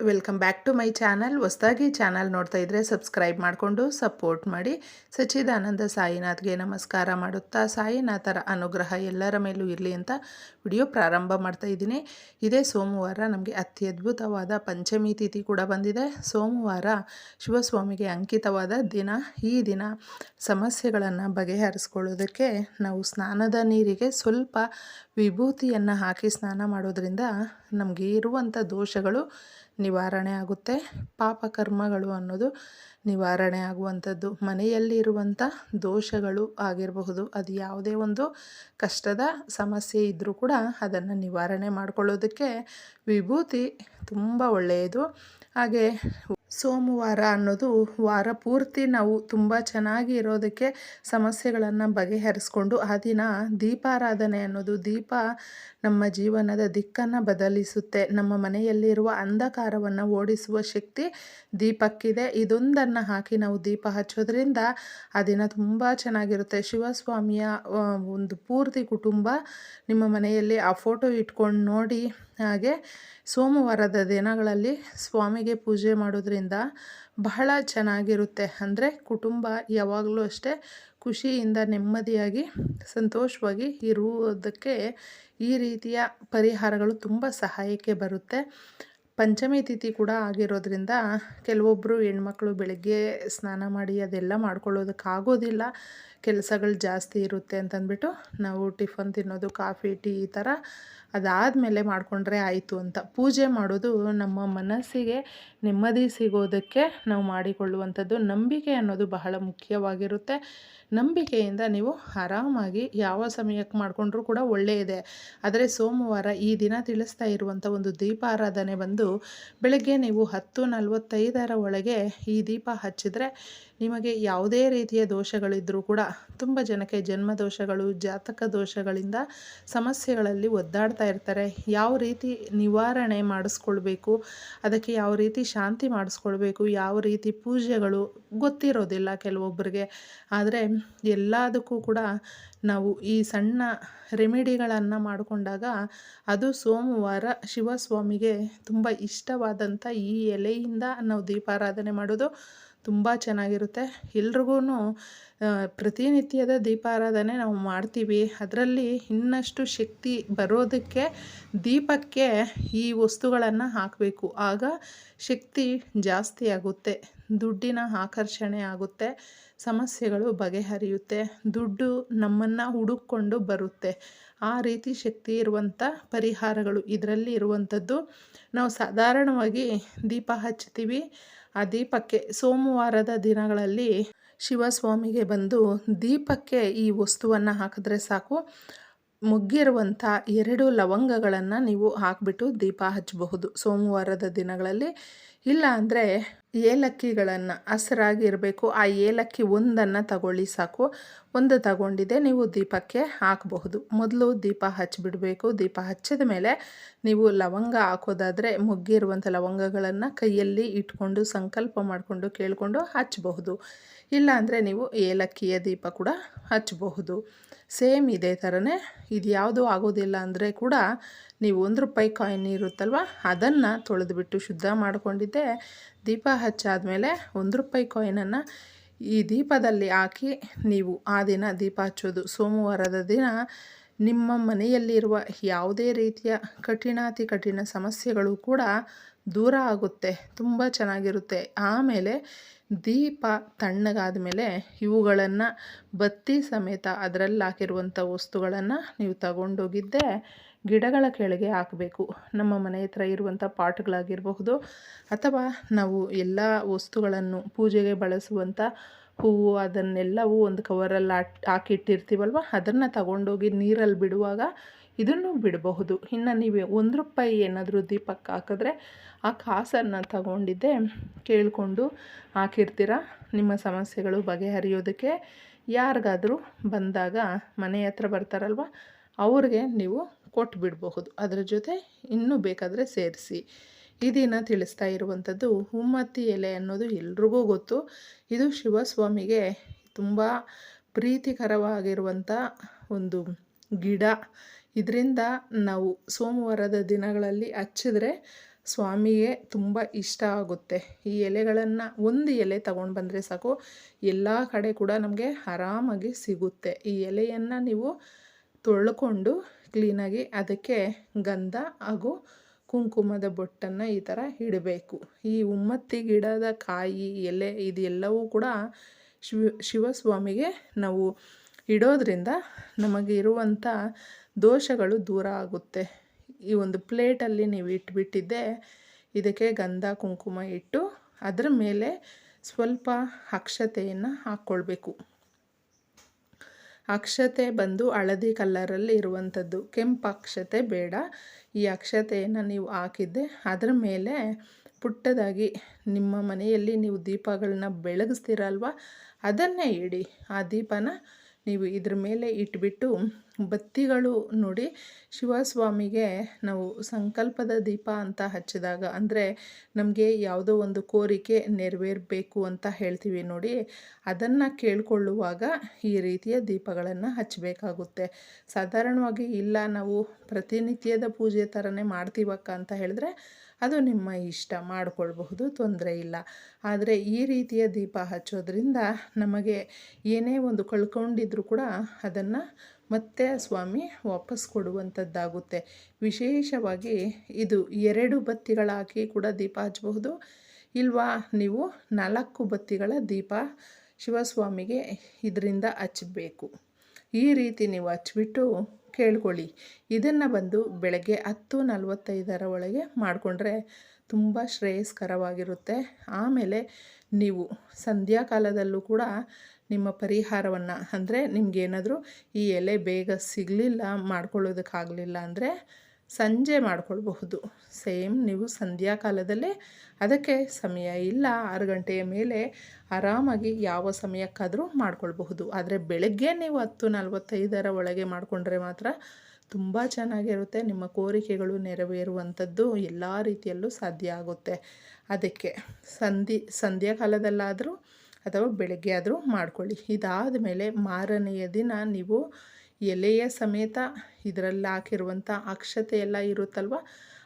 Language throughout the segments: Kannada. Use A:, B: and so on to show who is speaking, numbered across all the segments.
A: Welcome back to my channel ಹೊಸದಾಗಿ ಚಾನಲ್ ನೋಡ್ತಾ ಇದ್ದರೆ ಸಬ್ಸ್ಕ್ರೈಬ್ ಮಾಡಿಕೊಂಡು ಸಪೋರ್ಟ್ ಮಾಡಿ. ಸಚ್ಚಿದಾನಂದ ಸಾಯಿನಾಥ್ಗೆ ನಮಸ್ಕಾರ ಮಾಡುತ್ತಾ ಸಾಯಿನಾಥರ ಅನುಗ್ರಹ ಎಲ್ಲರ ಮೇಲೂ ಇರಲಿ ಅಂತ ವಿಡಿಯೋ ಪ್ರಾರಂಭ ಮಾಡ್ತಾ ಇದ್ದೀನಿ. ಇದೇ ಸೋಮವಾರ ನಮಗೆ ಅತ್ಯದ್ಭುತವಾದ ಪಂಚಮಿ ತಿಥಿ ಕೂಡ ಬಂದಿದೆ. ಸೋಮವಾರ ಶಿವಸ್ವಾಮಿಗೆ ಅಂಕಿತವಾದ ದಿನ. ಈ ದಿನ ಸಮಸ್ಯೆಗಳನ್ನು ಬಗೆಹರಿಸ್ಕೊಳ್ಳೋದಕ್ಕೆ ನಾವು ಸ್ನಾನದ ನೀರಿಗೆ ಸ್ವಲ್ಪ ವಿಭೂತಿಯನ್ನು ಹಾಕಿ ಸ್ನಾನ ಮಾಡೋದ್ರಿಂದ ನಮಗೆ ಇರುವಂಥ ದೋಷಗಳು ನಿವಾರಣೆ ಆಗುತ್ತೆ. ಪಾಪಕರ್ಮಗಳು ಅನ್ನೋದು ನಿವಾರಣೆ ಆಗುವಂಥದ್ದು. ಮನೆಯಲ್ಲಿರುವಂಥ ದೋಷಗಳು ಆಗಿರಬಹುದು. ಅದು ಯಾವುದೇ ಒಂದು ಕಷ್ಟದ ಸಮಸ್ಯೆ ಇದ್ದರೂ ಕೂಡ ಅದನ್ನು ನಿವಾರಣೆ ಮಾಡಿಕೊಳ್ಳೋದಕ್ಕೆ ವಿಭೂತಿ ತುಂಬ ಒಳ್ಳೆಯದು. ಹಾಗೆ ಸೋಮವಾರ ಅನ್ನೋದು ವಾರ ಪೂರ್ತಿ ನಾವು ತುಂಬ ಚೆನ್ನಾಗಿ ಇರೋದಕ್ಕೆ ಸಮಸ್ಯೆಗಳನ್ನು ಬಗೆಹರಿಸ್ಕೊಂಡು ಆ ದಿನ ದೀಪಾರಾಧನೆ ಅನ್ನೋದು ದೀಪ ನಮ್ಮ ಜೀವನದ ದಿಕ್ಕನ್ನು ಬದಲಿಸುತ್ತೆ. ನಮ್ಮ ಮನೆಯಲ್ಲಿರುವ ಅಂಧಕಾರವನ್ನು ಓಡಿಸುವ ಶಕ್ತಿ ದೀಪಕ್ಕಿದೆ. ಇದೊಂದನ್ನು ಹಾಕಿ ನಾವು ದೀಪ ಹಚ್ಚೋದ್ರಿಂದ ಆ ದಿನ ತುಂಬ ಚೆನ್ನಾಗಿರುತ್ತೆ. ಶಿವಸ್ವಾಮಿಯ ಒಂದು ಪೂರ್ತಿ ಕುಟುಂಬ ನಿಮ್ಮ ಮನೆಯಲ್ಲಿ ಆ ಫೋಟೋ ಇಟ್ಕೊಂಡು ನೋಡಿ ಹಾಗೆ ಸೋಮವಾರದ ದಿನಗಳಲ್ಲಿ ಸ್ವಾಮಿಗೆ ಪೂಜೆ ಮಾಡೋದ್ರಿಂದ ಬಹಳ ಚೆನ್ನಾಗಿರುತ್ತೆ. ಅಂದರೆ ಕುಟುಂಬ ಯಾವಾಗಲೂ ಅಷ್ಟೇ ಖುಷಿಯಿಂದ ನೆಮ್ಮದಿಯಾಗಿ ಸಂತೋಷವಾಗಿ ಇರುವುದಕ್ಕೆ ಈ ರೀತಿಯ ಪರಿಹಾರಗಳು ತುಂಬ ಸಹಾಯಕ್ಕೆ ಬರುತ್ತೆ. ಪಂಚಮಿ ತಿಥಿ ಕೂಡ ಆಗಿರೋದ್ರಿಂದ ಕೆಲವೊಬ್ಬರು ಹೆಣ್ಮಕ್ಳು ಬೆಳಗ್ಗೆ ಸ್ನಾನ ಮಾಡಿ ಅದೆಲ್ಲ ಮಾಡ್ಕೊಳ್ಳೋದಕ್ಕಾಗೋದಿಲ್ಲ. ಕೆಲಸಗಳು ಜಾಸ್ತಿ ಇರುತ್ತೆ ಅಂತಂದ್ಬಿಟ್ಟು ನಾವು ಟಿಫನ್ ತಿನ್ನೋದು, ಕಾಫಿ, ಟೀ ಈ ಥರ ಅದಾದಮೇಲೆ ಮಾಡಿಕೊಂಡ್ರೆ ಆಯಿತು ಅಂತ. ಪೂಜೆ ಮಾಡೋದು ನಮ್ಮ ಮನಸ್ಸಿಗೆ ನೆಮ್ಮದಿ ಸಿಗೋದಕ್ಕೆ ನಾವು ಮಾಡಿಕೊಳ್ಳುವಂಥದ್ದು. ನಂಬಿಕೆ ಅನ್ನೋದು ಬಹಳ ಮುಖ್ಯವಾಗಿರುತ್ತೆ. ನಂಬಿಕೆಯಿಂದ ನೀವು ಆರಾಮಾಗಿ ಯಾವ ಸಮಯಕ್ಕೆ ಮಾಡಿಕೊಂಡ್ರೂ ಕೂಡ ಒಳ್ಳೆಯದೇ ಆದರೆ ಸೋಮವಾರ ಈ ದಿನ ತಿಳಿಸ್ತಾ ಇರುವಂಥ ಒಂದು ದೀಪಾರಾಧನೆ ಬಂದು ಬೆಳಗ್ಗೆ ನೀವು ಹತ್ತು ನಲವತ್ತೈದರ ಒಳಗೆ ಈ ದೀಪ ಹಚ್ಚಿದರೆ ನಿಮಗೆ ಯಾವುದೇ ರೀತಿಯ ದೋಷಗಳಿದ್ದರೂ ಕೂಡ ತುಂಬ ಜನಕ್ಕೆ ಜನ್ಮ ದೋಷಗಳು, ಜಾತಕ ದೋಷಗಳಿಂದ ಸಮಸ್ಯೆಗಳಲ್ಲಿ ಒದ್ದಾಡ್ತಾ ಇರ್ತಾರೆ. ಯಾವ ರೀತಿ ನಿವಾರಣೆ ಮಾಡಿಸ್ಕೊಳ್ಬೇಕು, ಅದಕ್ಕೆ ಯಾವ ರೀತಿ ಶಾಂತಿ ಮಾಡಿಸ್ಕೊಳ್ಬೇಕು, ಯಾವ ರೀತಿ ಪೂಜೆಗಳು ಗೊತ್ತಿರೋದಿಲ್ಲ ಕೆಲವೊಬ್ಬರಿಗೆ ಆದರೆ ಎಲ್ಲದಕ್ಕೂ ಕೂಡ ನಾವು ಈ ಸಣ್ಣ ರೆಮಿಡಿಗಳನ್ನು ಮಾಡಿಕೊಂಡಾಗ ಅದು ಸೋಮವಾರ ಶಿವಸ್ವಾಮಿಗೆ ತುಂಬ ಇಷ್ಟವಾದಂಥ ಈ ಎಲೆಯಿಂದ ನಾವು ದೀಪಾರಾಧನೆ ಮಾಡೋದು ತುಂಬ ಚೆನ್ನಾಗಿರುತ್ತೆ. ಎಲ್ರಿಗೂ ಪ್ರತಿನಿತ್ಯದ ದೀಪಾರಾಧನೆ ನಾವು ಮಾಡ್ತೀವಿ. ಅದರಲ್ಲಿ ಇನ್ನಷ್ಟು ಶಕ್ತಿ ಬರೋದಕ್ಕೆ ದೀಪಕ್ಕೆ ಈ ವಸ್ತುಗಳನ್ನು ಹಾಕಬೇಕು. ಆಗ ಶಕ್ತಿ ಜಾಸ್ತಿ ಆಗುತ್ತೆ. ದುಡ್ಡಿನ ಆಕರ್ಷಣೆ ಆಗುತ್ತೆ, ಸಮಸ್ಯೆಗಳು ಬಗೆಹರಿಯುತ್ತೆ, ದುಡ್ಡು ನಮ್ಮನ್ನು ಹುಡುಕೊಂಡು ಬರುತ್ತೆ. ಆ ರೀತಿ ಶಕ್ತಿ ಇರುವಂಥ ಪರಿಹಾರಗಳು ಇದರಲ್ಲಿ ಇರುವಂಥದ್ದು. ನಾವು ಸಾಧಾರಣವಾಗಿ ದೀಪ ಹಚ್ತೀವಿ ಆ ದೀಪಕ್ಕೆ ಸೋಮವಾರದ ದಿನಗಳಲ್ಲಿ ಶಿವಸ್ವಾಮಿಗೆ ಬಂದು ದೀಪಕ್ಕೆ ಈ ವಸ್ತುವನ್ನು ಹಾಕಿದ್ರೆ ಸಾಕು. ಮುಗ್ಗಿರುವಂಥ ಎರಡು ಲವಂಗಗಳನ್ನು ನೀವು ಹಾಕಿಬಿಟ್ಟು ದೀಪ ಹಚ್ಚಬಹುದು. ಸೋಮವಾರದ ದಿನಗಳಲ್ಲಿ ಇಲ್ಲ ಅಂದರೆ ಏಲಕ್ಕಿಗಳನ್ನು ಹಸ್ರಾಗಿರಬೇಕು. ಆ ಏಲಕ್ಕಿ ಒಂದನ್ನು ತಗೊಳ್ಳಿ ಸಾಕು. ಒಂದು ತಗೊಂಡಿದೆ, ನೀವು ದೀಪಕ್ಕೆ ಹಾಕಬಹುದು. ಮೊದಲು ದೀಪ ಹಚ್ಚಿಬಿಡಬೇಕು ದೀಪ ಹಚ್ಚಿದ ಮೇಲೆ ನೀವು ಲವಂಗ ಹಾಕೋದಾದರೆ ಮುಗ್ಗಿರುವಂಥ ಲವಂಗಗಳನ್ನು ಕೈಯಲ್ಲಿ ಇಟ್ಕೊಂಡು, ಸಂಕಲ್ಪ ಮಾಡಿಕೊಂಡು, ಕೇಳಿಕೊಂಡು ಹಚ್ಚಬಹುದು ಇಲ್ಲಾಂದರೆ ನೀವು ಏಲಕ್ಕಿಯ ದೀಪ ಕೂಡ ಹಚ್ಚಬಹುದು ಸೇಮ್ ಇದೇ ಥರನೇ ಇದು ಯಾವುದೂ ಆಗೋದಿಲ್ಲ ಅಂದರೆ ಕೂಡ ನೀವು ಒಂದು ರೂಪಾಯಿ ಕಾಯಿನ್ ಇರುತ್ತಲ್ವ, ಅದನ್ನು ತೊಳೆದುಬಿಟ್ಟು ಶುದ್ಧ ಮಾಡಿಕೊಂಡಿದ್ದೆ. ದೀಪ ಹಚ್ಚಾದಮೇಲೆ ಒಂದು ರೂಪಾಯಿ ಕಾಯಿನನ್ನು ಈ ದೀಪದಲ್ಲಿ ಹಾಕಿ ನೀವು ಆ ದಿನ ದೀಪ ಹಚ್ಚೋದು. ಸೋಮವಾರದ ದಿನ ನಿಮ್ಮ ಮನೆಯಲ್ಲಿರುವ ಯಾವುದೇ ರೀತಿಯ ಕಠಿಣಾತಿ ಕಠಿಣ ಸಮಸ್ಯೆಗಳು ಕೂಡ ದೂರ ಆಗುತ್ತೆ, ತುಂಬ ಚೆನ್ನಾಗಿರುತ್ತೆ. ಆಮೇಲೆ ದೀಪ ತಣ್ಣಗಾದ ಮೇಲೆ ಇವುಗಳನ್ನು ಬತ್ತಿ ಸಮೇತ ಅದರಲ್ಲಿ ಹಾಕಿರುವಂಥ ವಸ್ತುಗಳನ್ನು ನೀವು ತಗೊಂಡೋಗಿದ್ದೆ. ಗಿಡಗಳ ಕೆಳಗೆ ಹಾಕಬೇಕು. ನಮ್ಮ ಮನೆ ಹತ್ರ ಇರುವಂಥ ಪಾಟ್ಗಳಾಗಿರಬಹುದು ಅಥವಾ ನಾವು ಎಲ್ಲ ವಸ್ತುಗಳನ್ನು ಪೂಜೆಗೆ ಬಳಸುವಂಥ ಹೂವು ಅದನ್ನೆಲ್ಲವೂ ಒಂದು ಕವರಲ್ಲಿ ಹಾಕಿಟ್ಟಿರ್ತೀವಲ್ವ? ಅದನ್ನು ತಗೊಂಡೋಗಿ ನೀರಲ್ಲಿ ಬಿಡುವಾಗ ಇದನ್ನು ಬಿಡಬಹುದು. ಇನ್ನು ನೀವು ಒಂದು ರೂಪಾಯಿ ಏನಾದರೂ ದೀಪಕ್ಕೆ ಹಾಕಿದ್ರೆ ಆ ಕಾಸನ್ನು ತಗೊಂಡಿದ್ದೆ ಕೇಳಿಕೊಂಡು ಹಾಕಿರ್ತೀರ? ನಿಮ್ಮ ಸಮಸ್ಯೆಗಳು ಬಗೆಹರಿಯೋದಕ್ಕೆ ಯಾರಿಗಾದರೂ ಬಂದಾಗ ಮನೆ ಹತ್ರ ಬರ್ತಾರಲ್ವ? ಅವ್ರಿಗೆ ನೀವು ಕೊಟ್ಟು ಬಿಡಬಹುದು ಅದರ ಜೊತೆ ಇನ್ನೂ ಬೇಕಾದರೆ ಸೇರಿಸಿ. ಇದೀನ ದಿನ ತಿಳಿಸ್ತಾ ಇರುವಂಥದ್ದು ಹುಮ್ಮತ್ತಿ ಎಲೆ ಅನ್ನೋದು ಎಲ್ರಿಗೂ ಗೊತ್ತು. ಇದು ಶಿವಸ್ವಾಮಿಗೆ ತುಂಬ ಪ್ರೀತಿಕರವಾಗಿರುವಂಥ ಒಂದು ಗಿಡ. ಇದರಿಂದ ನಾವು ಸೋಮವಾರದ ದಿನಗಳಲ್ಲಿ ಹಚ್ಚಿದ್ರೆ ಸ್ವಾಮಿಗೆ ತುಂಬ ಇಷ್ಟ ಆಗುತ್ತೆ. ಈ ಎಲೆಗಳನ್ನು ಒಂದು ಎಲೆ ತಗೊಂಡು ಬಂದರೆ ಸಾಕು. ಎಲ್ಲ ಕಡೆ ಕೂಡ ನಮಗೆ ಆರಾಮಾಗಿ ಸಿಗುತ್ತೆ. ಈ ಎಲೆಯನ್ನು ನೀವು ತೊಳ್ಕೊಂಡು ಕ್ಲೀನಾಗಿ ಅದಕ್ಕೆ ಗಂಧ ಹಾಗೂ ಕುಂಕುಮದ ಬೊಟ್ಟನ್ನು ಈ ಥರ ಇಡಬೇಕು. ಈ ಉಮ್ಮತ್ತಿ ಗಿಡದ ಕಾಯಿ, ಎಲೆ ಇದೆಲ್ಲವೂ ಕೂಡ ಶಿವ, ಶಿವಸ್ವಾಮಿಗೆ ನಾವು ಇಡೋದ್ರಿಂದ ನಮಗೆ ಇರುವಂಥ ದೋಷಗಳು ದೂರ ಆಗುತ್ತೆ. ಈ ಒಂದು ಪ್ಲೇಟಲ್ಲಿ ನೀವು ಇಟ್ಬಿಟ್ಟಿದ್ದೆ, ಇದಕ್ಕೆ ಗಂಧ, ಕುಂಕುಮ ಇಟ್ಟು ಅದರ ಮೇಲೆ ಸ್ವಲ್ಪ ಅಕ್ಷತೆಯನ್ನು ಹಾಕ್ಕೊಳ್ಬೇಕು. ಅಕ್ಷತೆ ಬಂದು ಹಳದಿ ಕಲ್ಲರಲ್ಲಿ ಇರುವಂಥದ್ದು. ಕೆಂಪು ಅಕ್ಷತೆ ಬೇಡ. ಈ ಅಕ್ಷತೆಯನ್ನು ನೀವು ಹಾಕಿದ್ದೆ. ಅದರ ಮೇಲೆ ಪುಟ್ಟದಾಗಿ ನಿಮ್ಮ ಮನೆಯಲ್ಲಿ ನೀವು ದೀಪಗಳನ್ನ ಬೆಳಗಿಸ್ತೀರಲ್ವ? ಅದನ್ನೇ ಇಡಿ. ಆ ದೀಪನ ನೀವು ಇದ್ರ ಮೇಲೆ ಇಟ್ಬಿಟ್ಟು ಬತ್ತಿಗಳು ನೋಡಿ ಶಿವಸ್ವಾಮಿಗೆ ನಾವು ಸಂಕಲ್ಪದ ದೀಪ ಅಂತ ಹಚ್ಚಿದಾಗ, ಅಂದರೆ ನಮಗೆ ಯಾವುದೋ ಒಂದು ಕೋರಿಕೆ ನೆರವೇರಬೇಕು ಅಂತ ಹೇಳ್ತೀವಿ ನೋಡಿ, ಅದನ್ನು ಕೇಳಿಕೊಳ್ಳುವಾಗ ಈ ರೀತಿಯ ದೀಪಗಳನ್ನು ಹಚ್ಚಬೇಕಾಗುತ್ತೆ ಸಾಧಾರಣವಾಗಿ ಇಲ್ಲ, ನಾವು ಪ್ರತಿನಿತ್ಯದ ಪೂಜೆ ಥರನೇ ಮಾಡ್ತೀವಕ್ಕ ಅಂತ ಹೇಳಿದ್ರೆ ಅದು ನಿಮ್ಮ ಇಷ್ಟ, ಮಾಡಿಕೊಳ್ಬಹುದು, ತೊಂದರೆ ಇಲ್ಲ. ಆದರೆ ಈ ರೀತಿಯ ದೀಪ ಹಚ್ಚೋದ್ರಿಂದ ನಮಗೆ ಏನೇ ಒಂದು ಕಳ್ಕೊಂಡಿದ್ರೂ ಕೂಡ ಅದನ್ನು ಮತ್ತೆ ಸ್ವಾಮಿ ವಾಪಸ್ ಕೊಡುವಂಥದ್ದಾಗುತ್ತೆ. ವಿಶೇಷವಾಗಿ ಇದು ಎರಡು ಬತ್ತಿಗಳಾಕಿ ಕೂಡ ದೀಪ ಹಚ್ಚಬಹುದು. ಇಲ್ವಾ, ನೀವು ನಾಲ್ಕು ಬತ್ತಿಗಳ ದೀಪ ಶಿವಸ್ವಾಮಿಗೆ ಇದರಿಂದ ಹಚ್ಚಬೇಕು ಈ ರೀತಿ ನೀವು ಹಚ್ಬಿಟ್ಟು ಕೇಳ್ಕೊಳ್ಳಿ. ಇದನ್ನು ಬಂದು ಬೆಳಗ್ಗೆ ಹತ್ತು ನಲವತ್ತೈದರ ಒಳಗೆ ಮಾಡಿಕೊಂಡ್ರೆ ತುಂಬ ಶ್ರೇಯಸ್ಕರವಾಗಿರುತ್ತೆ. ಆಮೇಲೆ ನೀವು ಸಂಧ್ಯಾಕಾಲದಲ್ಲೂ ಕೂಡ ನಿಮ್ಮ ಪರಿಹಾರವನ್ನು, ಅಂದರೆ ನಿಮಗೇನಾದರೂ ಈ ಎಲೆ ಬೇಗ ಸಿಗಲಿಲ್ಲ, ಮಾಡ್ಕೊಳ್ಳೋದಕ್ಕಾಗಲಿಲ್ಲ ಅಂದರೆ ಸಂಜೆ ಮಾಡ್ಕೊಳ್ಬಹುದು. ಸೇಮ್ ನೀವು ಸಂಧ್ಯಾಕಾಲದಲ್ಲೇ ಅದಕ್ಕೆ ಸಮಯ ಇಲ್ಲ, ಆರು ಗಂಟೆಯ ಮೇಲೆ ಆರಾಮಾಗಿ ಯಾವ ಸಮಯಕ್ಕಾದರೂ ಮಾಡ್ಕೊಳ್ಬಹುದು. ಆದರೆ ಬೆಳಗ್ಗೆ ನೀವು ಹತ್ತು ನಲವತ್ತೈದರ ಒಳಗೆ ಮಾಡಿಕೊಂಡ್ರೆ ಮಾತ್ರ ತುಂಬ ಚೆನ್ನಾಗಿರುತ್ತೆ. ನಿಮ್ಮ ಕೋರಿಕೆಗಳು ನೆರವೇರುವಂಥದ್ದು ಎಲ್ಲ ರೀತಿಯಲ್ಲೂ ಸಾಧ್ಯ ಆಗುತ್ತೆ. ಅದಕ್ಕೆ ಸಂಧಿ, ಸಂಧ್ಯಾಕಾಲದಲ್ಲಾದರೂ ಅಥವಾ ಬೆಳಗ್ಗೆ ಆದರೂ ಮಾಡ್ಕೊಳ್ಳಿ. ಇದಾದ ಮೇಲೆ ಮಾರನೆಯ ದಿನ ನೀವು ಎಲೆಯ ಸಮೇತ ಇದರಲ್ಲಿ ಹಾಕಿರುವಂಥ ಅಕ್ಷತೆ ಎಲ್ಲ ಇರುತ್ತಲ್ವ?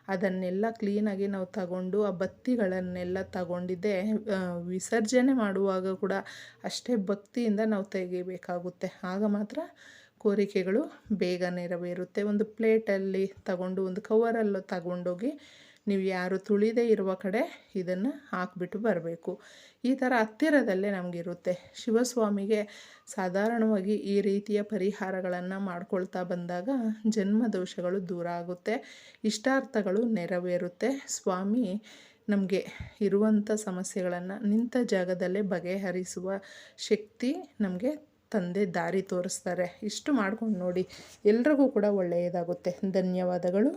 A: ಅದನ್ನೆಲ್ಲ ಕ್ಲೀನಾಗಿ ನಾವು ತಗೊಂಡು ಆ ಬತ್ತಿಗಳನ್ನೆಲ್ಲ ತಗೊಂಡಿದ್ದೆ ವಿಸರ್ಜನೆ ಮಾಡುವಾಗ ಕೂಡ ಅಷ್ಟೇ ಭಕ್ತಿಯಿಂದ ನಾವು ತೆಗಿಬೇಕಾಗುತ್ತೆ. ಆಗ ಮಾತ್ರ ಕೋರಿಕೆಗಳು ಬೇಗ ನೆರವೇರುತ್ತೆ. ಒಂದು ಪ್ಲೇಟಲ್ಲಿ ತಗೊಂಡು, ಒಂದು ಕವರಲ್ಲೂ ತಗೊಂಡೋಗಿ ನೀವು ಯಾರು ತುಳಿದೇ ಇರುವ ಕಡೆ ಇದನ್ನು ಹಾಕ್ಬಿಟ್ಟು ಬರಬೇಕು. ಈ ಥರ ಹತ್ತಿರದಲ್ಲೇ ನಮಗಿರುತ್ತೆ. ಶಿವಸ್ವಾಮಿಗೆ ಸಾಧಾರಣವಾಗಿ ಈ ರೀತಿಯ ಪರಿಹಾರಗಳನ್ನು ಮಾಡ್ಕೊಳ್ತಾ ಬಂದಾಗ ಜನ್ಮ ದೋಷಗಳು ದೂರ ಆಗುತ್ತೆ. ಇಷ್ಟಾರ್ಥಗಳು ನೆರವೇರುತ್ತೆ. ಸ್ವಾಮಿ ನಮಗೆ ಇರುವಂಥ ಸಮಸ್ಯೆಗಳನ್ನು ನಿಂತ ಜಾಗದಲ್ಲೇ ಬಗೆಹರಿಸುವ ಶಕ್ತಿ ನಮಗೆ ತಂದೆ ದಾರಿ ತೋರಿಸ್ತಾರೆ. ಇಷ್ಟು ಮಾಡ್ಕೊಂಡು ನೋಡಿ. ಎಲ್ರಿಗೂ ಕೂಡ ಒಳ್ಳೆಯದಾಗುತ್ತೆ. ಧನ್ಯವಾದಗಳು.